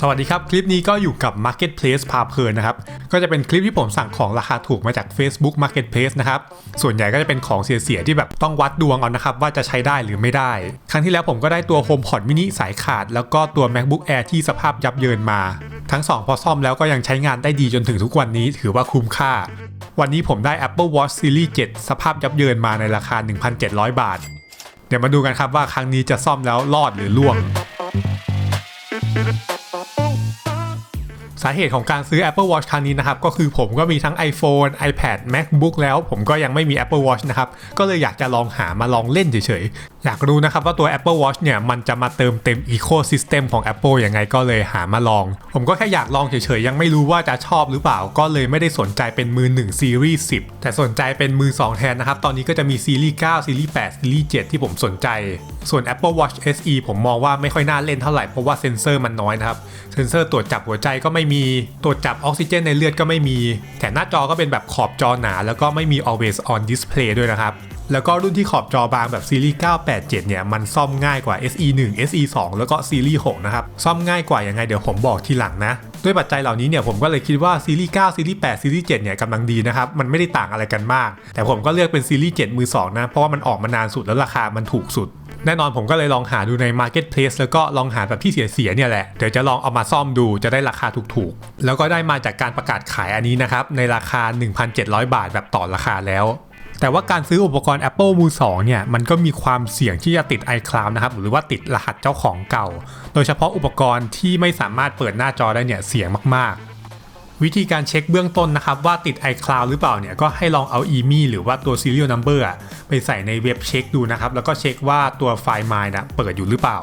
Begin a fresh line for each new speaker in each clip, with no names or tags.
สวัสดีครับ คลิปนี้ก็อยู่กับ Marketplace พาเพลินนะครับ ก็จะเป็นคลิปที่ผมสั่งของราคาถูกมาจาก Facebook Marketplace นะครับ ส่วนใหญ่ก็จะเป็นของเสียๆที่แบบต้องวัดดวงเอานะครับ ว่าจะใช้ได้หรือไม่ได้ ครั้งที่แล้วผมก็ได้ตัว HomePod mini สายขาด แล้วก็ตัว MacBook Air ที่สภาพยับเยินมา ทั้งสองพอซ่อมแล้วก็ยังใช้งานได้ดีจนถึงทุกวันนี้ ถือว่าคุ้มค่า วันนี้ผมได้ Apple Watch Series 7 สภาพยับเยินมาในราคา 1,700 บาท เดี๋ยวมาดูกันครับว่าครั้งนี้จะซ่อมแล้วรอดหรือล่วง สาเหตุของการซื้อ Apple Watch ครั้งนี้นะครับ ก็คือผมก็มีทั้ง iPhone, iPad, MacBook แล้ว ผมก็ยังไม่มี Apple Watch นะครับ ก็เลยอยากจะลองหามาลองเล่นเฉย อยากรู้นะครับว่าตัว Apple Watch เนี่ยมันจะมาเติมเต็ม Ecosystem ของ Apple ยังไงก็เลยหามาลอง ผมก็แค่อยากลองเฉยๆ ยังไม่รู้ว่าจะชอบหรือเปล่า ก็เลยไม่ได้สนใจเป็นมือ1 Series 10 แต่สนใจเป็นมือ 2 แทนนะครับ ตอนนี้ก็จะมี Series 9 Series 8 Series 7ที่ผมสนใจ ส่วน Apple Watch SE ผมมองว่าไม่ค่อยน่าเล่นเท่าไหร่เพราะว่าเซ็นเซอร์มันน้อยนะครับ เซ็นเซอร์ตรวจจับหัวใจก็ไม่มี ตรวจจับออกซิเจนในเลือดก็ไม่มี แถมหน้าจอก็เป็นแบบขอบจอหนา แล้วก็ไม่มี always on display ด้วยนะครับ แล้วก็รุ่นที่ขอบจอบางแบบซีรีส์ 987 เนี่ย มันซ่อมง่ายกว่า SE 1 SE 2แล้วก็ซีรีส์ 6 นะครับ ซ่อมง่ายกว่ายังไงเดี๋ยวผมบอกทีหลังนะ ด้วยปัจจัยเหล่านี้เนี่ยผมก็เลยคิดว่าซีรีส์ 9 ซีรีส์ 8 ซีรีส์ 7 เนี่ยกำลังดีนะครับ มันไม่ได้ต่างอะไรกันมาก แต่ผมก็เลือกเป็นซีรีส์ 7 มือ 2 นะ เพราะว่ามันออกมานานสุดแล้วราคามันถูกสุดแน่นอนผมก็เลยลองหาดูใน Marketplace แล้วก็ลองหาแบบที่เสียๆเนี่ยแหละ เดี๋ยวจะลองเอามาซ่อมดูจะได้ราคาถูกๆ แล้วก็ได้มาจากการประกาศขายอันนี้นะครับ ในราคา 1,700 บาทแบบต่อราคาแล้ว แต่ว่าการซื้ออุปกรณ์ Apple มือ2เนี่ยมันก็มีความเสี่ยงที่จะติด iCloud นะครับหรือว่าติดรหัสเจ้าของเก่า โดยเฉพาะอุปกรณ์ที่ไม่สามารถเปิดหน้าจอได้เนี่ยเสี่ยงมากๆวิธีการเช็คเบื้องต้นนะครับว่าติด iCloud หรือเปล่าเนี่ยก็ให้ลองเอา EMI หรือว่าตัว serial number ไปใส่ในเว็บเช็คดูนะครับ แล้วก็เช็คว่าตัวไฟล์ My นะเปิดอยู่หรือเปล่า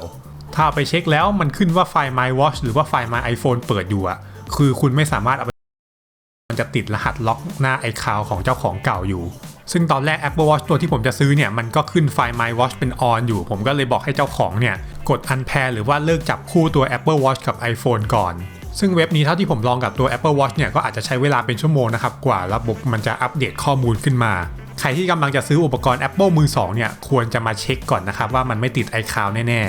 ถ้าเอาไปเช็คแล้วมันขึ้นว่าไฟล์ My Watch หรือว่าไฟล์ My iPhone เปิดอยู่อะคือคุณไม่สามารถเอาไปมันจะติดรหัสล็อกหน้า iCloud ของเจ้าของเก่าอยู่ ซึ่งตอนแรก Apple Watch ตัวที่ผมจะซื้อเนี่ยมันก็ขึ้นไฟล์ My Watch เป็น on อยู่ ผมก็เลยบอกให้เจ้าของเนี่ยกด unpair หรือว่าเลิกจับคู่ตัว Apple Watch กับ iPhone ก่อนซึ่งเว็บนี้เท่าที่ผมลองกับตัว Apple Watch เนี่ยก็อาจจะใช้เวลาเป็นชั่วโมงนะครับกว่าระบบมันจะอัปเดตข้อมูลขึ้นมา ใครที่กำลังจะซื้ออุปกรณ์ Apple มือ 2 เนี่ยควรจะมาเช็คก่อนนะครับว่ามันไม่ติด iCloud แน่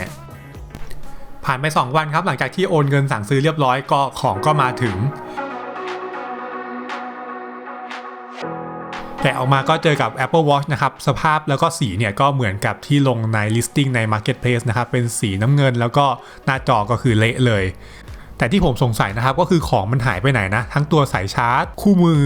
ๆ ผ่านไป 2 วันครับหลังจากที่โอนเงินสั่งซื้อเรียบร้อยก็ของก็มาถึง แกะออกมาก็เจอกับ Apple Watch นะครับสภาพแล้วก็สีเนี่ยก็เหมือนกับที่ลงใน listing ใน Marketplace นะครับเป็นสีน้ำเงินแล้วก็หน้าจอก็คือเละเลย แต่ที่ผมสงสัยนะครับก็คือของมันหายไปไหนนะ ทั้งตัวสายชาร์จ คู่มือ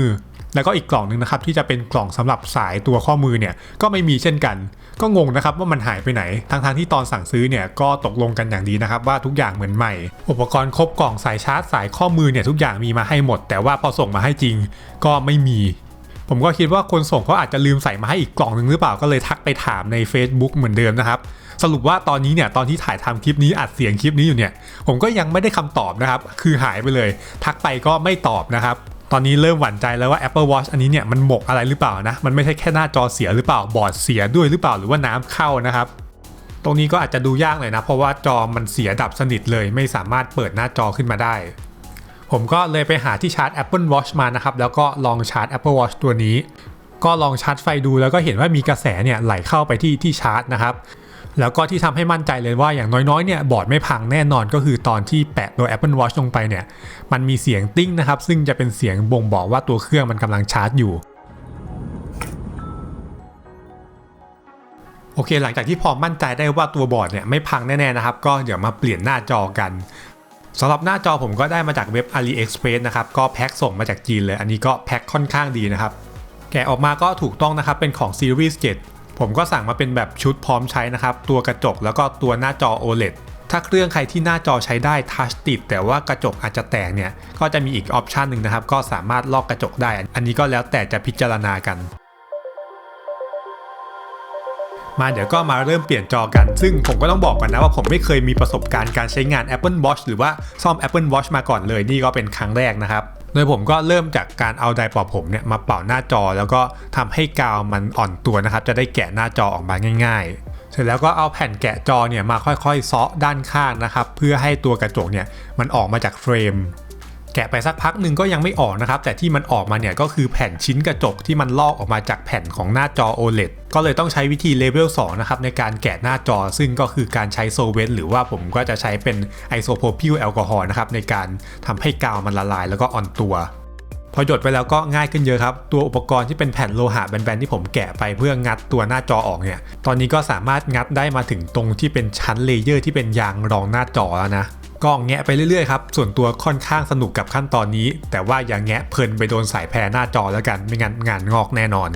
แล้วก็อีกกล่องหนึ่งนะครับที่จะเป็นกล่องสำหรับสายตัวข้อมือเนี่ยก็ไม่มีเช่นกัน ก็งงนะครับว่ามันหายไปไหนทั้งทที่ตอนสั่งซื้อเนี่ยก็ตกลงกันอย่างดีนะครับว่าทุกอย่างเหมือนใหม่ อุปกรณ์ครบกล่องสายชาร์จสายข้อมือเนี่ยทุกอย่างมีมาให้หมด แต่ว่าพอส่งมาให้จริง ก็ไม่มี ผมก็คิดว่าคนส่งเขาอาจจะลืมใส่มาให้อีกกล่องหนึ่งหรือเปล่าก็เลยทักไปถามใน Facebook เหมือนเดิมนะครับ สรุปว่าตอนนี้เนี่ยตอนที่ถ่ายทำคลิปนี้อัดเสียงคลิปนี้อยู่เนี่ย ผมก็ยังไม่ได้คำตอบนะครับ คือหายไปเลย ทักไปก็ไม่ตอบนะครับตอนนี้เริ่มหวั่นใจแล้วว่า Apple Watch อันนี้เนี่ยมันหมกอะไรหรือเปล่านะ มันไม่ใช่แค่หน้าจอเสียหรือเปล่าบอร์ดเสียด้วยหรือเปล่าหรือว่าน้ำเข้านะครับ ตรงนี้ก็อาจจะดูยากเลยนะ เพราะว่าจอมันเสียดับสนิทเลย ไม่สามารถเปิดหน้าจอขึ้นมาได้ ผมก็เลยไปหาที่ชาร์จ Apple Watch มานะครับ แล้วก็ลองชาร์จ Apple Watch ตัวนี้ ก็ลองชาร์จไฟดูแล้วก็เห็นว่ามีกระแสเนี่ยไหลเข้าไปที่ที่ชาร์จนะครับแล้วก็ที่ทำให้มั่นใจเลยว่าอย่างน้อยๆเนี่ยบอร์ดไม่พังแน่นอนก็คือตอนที่แปะตัว Apple Watch ลงไปเนี่ย มันมีเสียงติ้งนะครับ ซึ่งจะเป็นเสียงบ่งบอกว่าตัวเครื่องมันกำลังชาร์จอยู่ โอเค หลังจากที่พอมั่นใจได้ว่าตัวบอร์ดเนี่ยไม่พังแน่ๆนะครับ ก็เดี๋ยวมาเปลี่ยนหน้าจอกัน สำหรับหน้าจอผมก็ได้มาจากเว็บ AliExpress นะครับ ก็แพ็คส่งมาจากจีนเลย อันนี้ก็แพ็คค่อนข้างดีนะครับ แกะออกมาก็ถูกต้องนะครับ เป็นของ Series 7 ผมก็สั่งมาเป็นแบบชุดพร้อมใช้นะครับ ตัวกระจกแล้วก็ตัวหน้าจอ OLED ถ้าเครื่องใครที่หน้าจอใช้ได้ทัชติดแต่ว่ากระจกอาจจะแตกเนี่ย ก็จะมีอีกออปชันหนึ่งนะครับ ก็สามารถลอกกระจกได้ อันนี้ก็แล้วแต่จะพิจารณากัน มาเดี๋ยวก็มาเริ่มเปลี่ยนจอกัน ซึ่งผมก็ต้องบอกก่อนนะว่าผมไม่เคยมีประสบการณ์การใช้งาน Apple Watch หรือว่าซ่อม Apple Watch มาก่อนเลยนี่ก็เป็นครั้งแรกนะครับโดยผมก็เริ่มจากการเอาไดร์ป่าผมเนี่ยมาเป่าหน้าจอ แล้วก็ทำให้กาวมันอ่อนตัวนะครับ จะได้แกะหน้าจอออกมาง่าย ๆ เสร็จแล้วก็เอาแผ่นแกะจอเนี่ยมาค่อยๆเซาะด้านข้างนะครับ เพื่อให้ตัวกระจกเนี่ยมันออกมาจากเฟรม แกะไปสักพักหนึ่งก็ยังไม่ออกนะครับ แต่ที่มันออกมาเนี่ยก็คือแผ่นชิ้นกระจกที่มันลอกออกมาจากแผ่นของหน้าจอ OLED ก็เลยต้องใช้วิธีเลเวล2นะครับในการแกะหน้าจอ ซึ่งก็คือการใช้โซเวนหรือว่าผมก็จะใช้เป็นไอโซโพพิลแอลกอฮอล์นะครับในการทำให้กาวมันละลายแล้วก็อ่อนตัวพอหยดไปแล้วก็ง่ายขึ้นเยอะครับ ตัวอุปกรณ์ที่เป็นแผ่นโลหะแบนๆที่ผมแกะไปเพื่องัดตัวหน้าจอออกเนี่ย ตอนนี้ก็สามารถงัดได้มาถึงตรงที่เป็นชั้นเลเยอร์ที่เป็นยางรองหน้าจอแล้วนะ ก็แงะไปเรื่อยๆครับ ส่วนตัวค่อนข้างสนุกกับขั้นตอนนี้ แต่ว่าอย่าแงะเพลินไปโดนสายแพรหน้าจอแล้วกัน ไม่งั้นงานงอกแน่นอน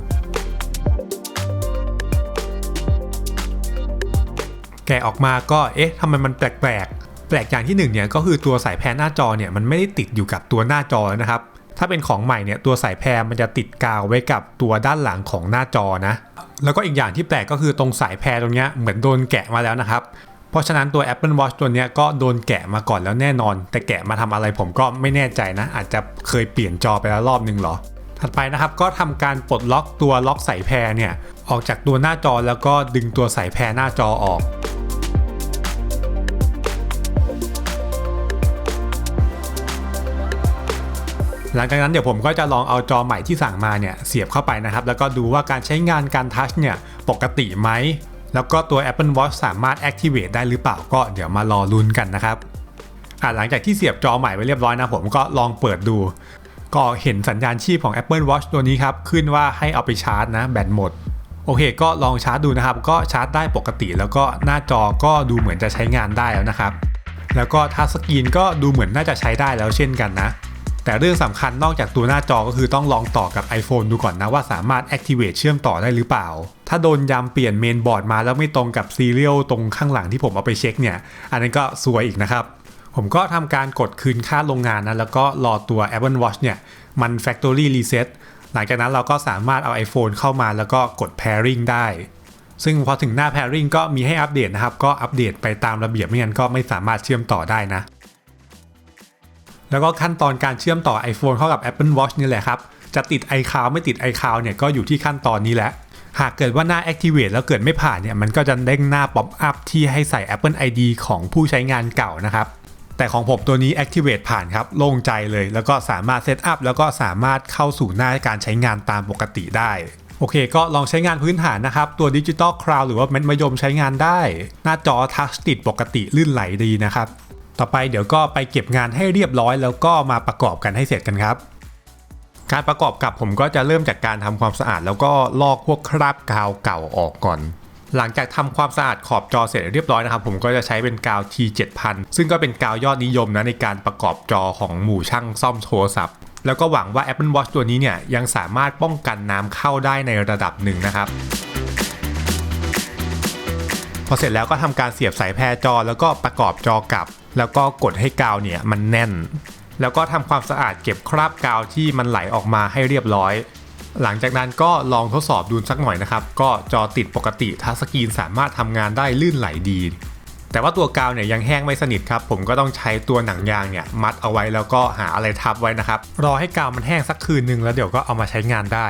แกะออกมาก็เอ๊ะทำไมมันแปลกๆ แปลกอย่างที่หนึ่งเนี่ยก็คือตัวสายแพรหน้าจอเนี่ยมันไม่ได้ติดอยู่กับตัวหน้าจอนะครับ ถ้าเป็นของใหม่เนี่ยตัวสายแพรมันจะติดกาวไว้กับตัวด้านหลังของหน้าจอนะ แล้วก็อีกอย่างที่แปลกก็คือตรงสายแพรตรงเนี้ยเหมือนโดนแกะมาแล้วนะครับ เพราะฉะนั้นตัว Apple Watch ตัวนี้ก็โดนแกะมาก่อนแล้วแน่นอน แต่แกะมาทำอะไรผมก็ไม่แน่ใจนะ อาจจะเคยเปลี่ยนจอไปแล้วรอบนึงหรอ ถัดไปนะครับก็ทำการปลดล็อกตัวล็อกสายแพรเนี่ยออกจากตัวหน้าจอแล้วก็ดึงตัวสายแพรหน้าจอออกหลังจากนั้นเดี๋ยวผมก็จะลองเอาจอใหม่ที่สั่งมาเนี่ยเสียบเข้าไปนะครับ แล้วก็ดูว่าการใช้งานการทัชเนี่ยปกติไหม แล้วก็ตัว Apple Watch สามารถ activate ได้หรือเปล่าก็เดี๋ยวมารอลุ้นกันนะครับหลังจากที่เสียบจอใหม่ไว้เรียบร้อยนะผมก็ลองเปิดดู ก็เห็นสัญญาณชีพของ Apple Watch ตัวนี้ครับ ขึ้นว่าให้เอาไปชาร์จนะแบตหมด โอเค ก็ลองชาร์จดูนะครับ ก็ชาร์จได้ปกติ แล้วก็หน้าจอก็ดูเหมือนจะใช้งานได้แล้วนะครับ แล้วก็ทัชสกรีนก็ดูเหมือนน่าจะใช้ได้แล้วเช่นกันนะ แต่เรื่องสำคัญนอกจากตัวหน้าจอก็คือต้องลองต่อกับ iPhone ดูก่อนนะว่าสามารถ activate เชื่อมต่อได้หรือเปล่า ถ้าโดนยำเปลี่ยนเมนบอร์ดมาแล้วไม่ตรงกับซีเรียลตรงข้างหลังที่ผมเอาไปเช็คเนี่ย อันนั้นก็ซวยอีกนะครับ ผมก็ทำการกดคืนค่าโรงงานนะแล้วก็รอตัว Apple Watch เนี่ยมัน factory reset หลังจากนั้นเราก็สามารถเอา iPhone เข้ามาแล้วก็กด pairing ได้ ซึ่งพอถึงหน้า pairing ก็มีให้อัปเดตนะครับ ก็อัปเดตไปตามระเบียบไม่งั้นก็ไม่สามารถเชื่อมต่อได้นะ แล้วก็ขั้นตอนการเชื่อมต่อ iPhone เข้ากับ Apple Watch นี่แหละครับ จะติด iCloud ไม่ติด iCloud เนี่ยก็อยู่ที่ขั้นตอนนี้แหละ หากเกิดว่าหน้า Activate แล้วเกิดไม่ผ่านเนี่ยมันก็จะเด้งหน้า Pop up ที่ให้ใส่ Apple ID ของผู้ใช้งานเก่านะครับ แต่ของผมตัวนี้ Activate ผ่านครับโล่งใจเลย แล้วก็สามารถเซตอัพแล้วก็สามารถเข้าสู่หน้าการใช้งานตามปกติได้โอเค ก็ลองใช้งานพื้นฐานนะครับ ตัวดิจิตอลคราวหรือว่าเม็ดมะยมใช้งานได้ หน้าจอทัชติดปกติลื่นไหลดีนะครับ ต่อไปเดี๋ยวก็ไปเก็บงานให้เรียบร้อยแล้วก็มาประกอบกันให้เสร็จกันครับ การประกอบกับผมก็จะเริ่มจากการทำความสะอาด แล้วก็ลอกพวกคราบกาวเก่าออกก่อน หลังจากทำความสะอาดขอบจอเสร็จเรียบร้อยนะครับ ผมก็จะใช้เป็นกาว T7000 ซึ่งก็เป็นกาวยอดนิยมนะในการประกอบจอของหมู่ช่างซ่อมโทรศัพท์ แล้วก็หวังว่า Apple Watch ตัวนี้เนี่ยยังสามารถป้องกันน้ำเข้าได้ในระดับหนึ่งนะครับพอเสร็จแล้วก็ทำการเสียบสายแพรจอแล้วก็ประกอบจอกลับ แล้วก็กดให้กาวเนี่ยมันแน่น แล้วก็ทำความสะอาดเก็บคราบกาวที่มันไหลออกมาให้เรียบร้อย หลังจากนั้นก็ลองทดสอบดูสักหน่อยนะครับ ก็จอติดปกติทัชสกรีนสามารถทำงานได้ลื่นไหลดี แต่ว่าตัวกาวเนี่ยยังแห้งไม่สนิทครับผมก็ต้องใช้ตัวหนังยางเนี่ยมัดเอาไว้แล้วก็หาอะไรทับไว้นะครับ รอให้กาวมันแห้งสักคืนหนึ่งแล้วเดี๋ยวก็เอามาใช้งานได้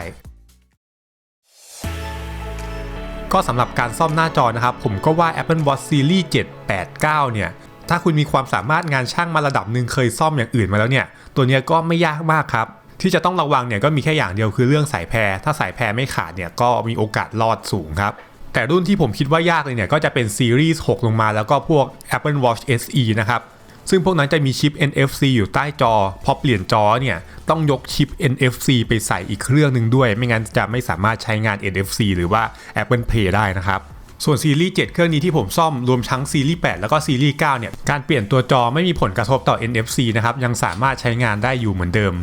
ก็สำหรับการซ่อมหน้าจอนะครับ ผมก็ว่า Apple Watch Series 7 8 9 เนี่ย ถ้าคุณมีความสามารถงานช่างมาระดับหนึ่งเคยซ่อมอย่างอื่นมาแล้วเนี่ย ตัวนี้ก็ไม่ยากมากครับ ที่จะต้องระวังเนี่ยก็มีแค่อย่างเดียวคือเรื่องสายแพร ถ้าสายแพรไม่ขาดเนี่ยก็มีโอกาสรอดสูงครับ แต่รุ่นที่ผมคิดว่ายากเลยเนี่ยก็จะเป็นซีรีส์6ลงมาแล้วก็พวก Apple Watch SE นะครับซึ่งพวกนั้นจะมีชิป NFC อยู่ใต้จอ พอเปลี่ยนจอเนี่ยต้องยกชิป NFC ไปใส่อีกเครื่องหนึ่งด้วย ไม่งั้นจะไม่สามารถใช้งาน NFC หรือว่า Apple Pay ได้นะครับ ส่วนซีรีส์7เครื่องนี้ที่ผมซ่อมรวมทั้งซีรีส์8แล้วก็ซีรีส์9เนี่ยการเปลี่ยนตัวจอไม่มีผลกระทบต่อ NFC นะครับยังสามารถใช้งานได้อยู่เหมือนเดิม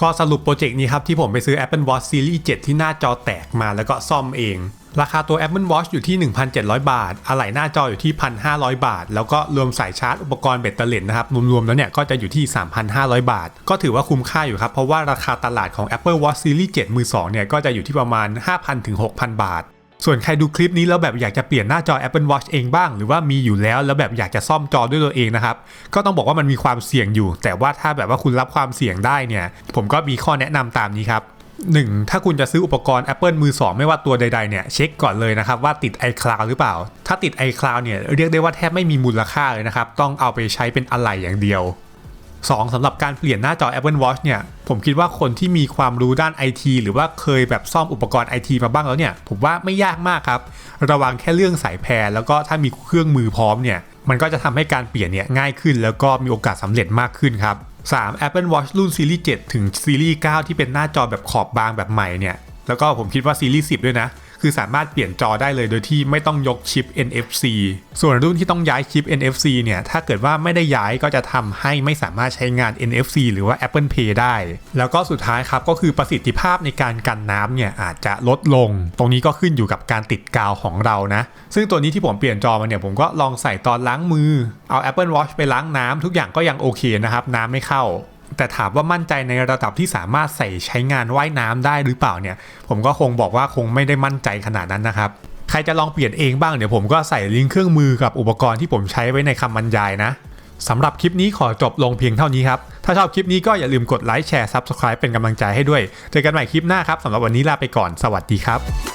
ก็สรุปโปรเจกต์นี้ครับที่ผมไปซื้อ Apple Watch Series 7 ที่หน้าจอแตกมาแล้วก็ซ่อมเอง ราคาตัว Apple Watch อยู่ที่ 1,700 บาท อะไหล่หน้าจออยู่ที่ 1,500 บาท แล้วก็รวมสายชาร์จอุปกรณ์เบ็ดเตล็ดนะครับ รวมๆแล้วเนี่ยก็จะอยู่ที่ 3,500 บาท ก็ถือว่าคุ้มค่าอยู่ครับ เพราะว่าราคาตลาดของ Apple Watch Series 7 มือ2เนี่ยก็จะอยู่ที่ประมาณ 5,000ถึง6,000 บาท ส่วนใครดูคลิปนี้แล้วแบบอยากจะเปลี่ยนหน้าจอ Apple Watch เองบ้าง หรือว่ามีอยู่แล้วแล้วแบบอยากจะซ่อมจอด้วยตัวเองนะครับ ก็ต้องบอกว่ามันมีความเสี่ยงอยู่ แต่ว่าถ้าแบบว่าคุณรับความเสี่ยงได้เนี่ย ผมก็มีข้อแนะนำตามนี้ครับ 1. ถ้าคุณจะซื้ออุปกรณ์ Apple มือ 2 ไม่ว่าตัวใดๆเนี่ยเช็คก่อนเลยนะครับว่าติด iCloud หรือเปล่า ถ้าติด iCloud เนี่ยเรียกได้ว่าแทบไม่มีมูลค่าเลยนะครับต้องเอาไปใช้เป็นอะไหล่อย่างเดียว 2. สำหรับการเปลี่ยนหน้าจอ Apple Watch เนี่ย ผมคิดว่าคนที่มีความรู้ด้าน IT หรือว่าเคยแบบซ่อมอุปกรณ์ IT มาบ้างแล้วเนี่ย ผมว่าไม่ยากมากครับ ระวังแค่เรื่องสายแพรแล้วก็ถ้ามีเครื่องมือพร้อมเนี่ย มันก็จะทำให้การเปลี่ยนเนี่ยง่ายขึ้น แล้วก็มีโอกาสสำเร็จมากขึ้นครับ 3. Apple Watch รุ่นซีรีส์7ถึงซีรีส์9ที่เป็นหน้าจอแบบขอบบางแบบใหม่เนี่ย แล้วก็ผมคิดว่าซีรีส์10 ด้วยนะ คือสามารถเปลี่ยนจอได้เลยโดยที่ไม่ต้องยกชิป NFC ส่วนรุ่นที่ต้องย้ายชิป NFC เนี่ย ถ้าเกิดว่าไม่ได้ย้ายก็จะทำให้ไม่สามารถใช้งาน NFC หรือว่า Apple Pay ได้ แล้วก็สุดท้ายครับ ก็คือประสิทธิภาพในการกันน้ำเนี่ยอาจจะลดลง ตรงนี้ก็ขึ้นอยู่กับการติดกาวของเรานะ ซึ่งตัวนี้ที่ผมเปลี่ยนจอมาเนี่ยผมก็ลองใส่ตอนล้างมือ เอา Apple Watch ไปล้างน้ำทุกอย่างก็ยังโอเคนะครับ น้ำไม่เข้า แต่ถามว่ามั่นใจในระดับที่สามารถใส่ใช้งานว่ายน้ำได้หรือเปล่าเนี่ย ผมก็คงบอกว่าคงไม่ได้มั่นใจขนาดนั้นนะครับใครจะลองเปลี่ยนเองบ้างเดี๋ยวผมก็ใส่ลิงก์เครื่องมือกับอุปกรณ์ที่ผมใช้ไว้ในคำบรรยายนะสำหรับคลิปนี้ขอจบลงเพียงเท่านี้ครับ ถ้าชอบคลิปนี้ก็อย่าลืมกดไลค์แชร์ Subscribe เป็นกำลังใจให้ด้วย เจอกันใหม่คลิปหน้าครับสำหรับวันนี้ลาไปก่อนสวัสดีครับ